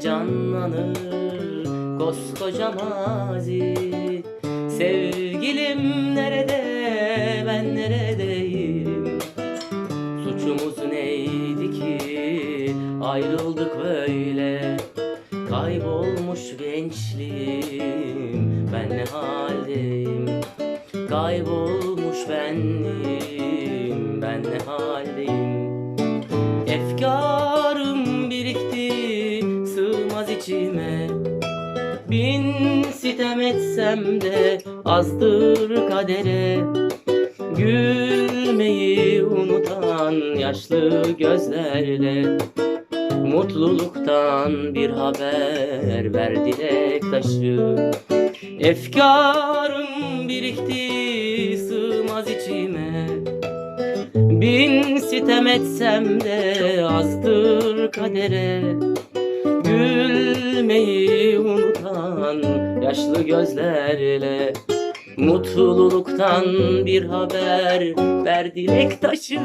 canlanır. Koskoca mazi. Sevgilim nerede ben neredeyim? Suçumuz neydi ki? Ayrıldık böyle. Kaybolmuş gençliğim ben ne haldeyim? Kaybolmuş benliğim ben ne haldeyim içime. Bin sitem etsem de azdır kadere. Gülmeyi unutan yaşlı gözlerle Mutluluktan bir haber ver dilek taşı. Efkarım birikti sığmaz içime. Bin sitem etsem de azdır kadere Gülmeyi unutan yaşlı gözlerle Mutluluktan bir haber ver dilek taşı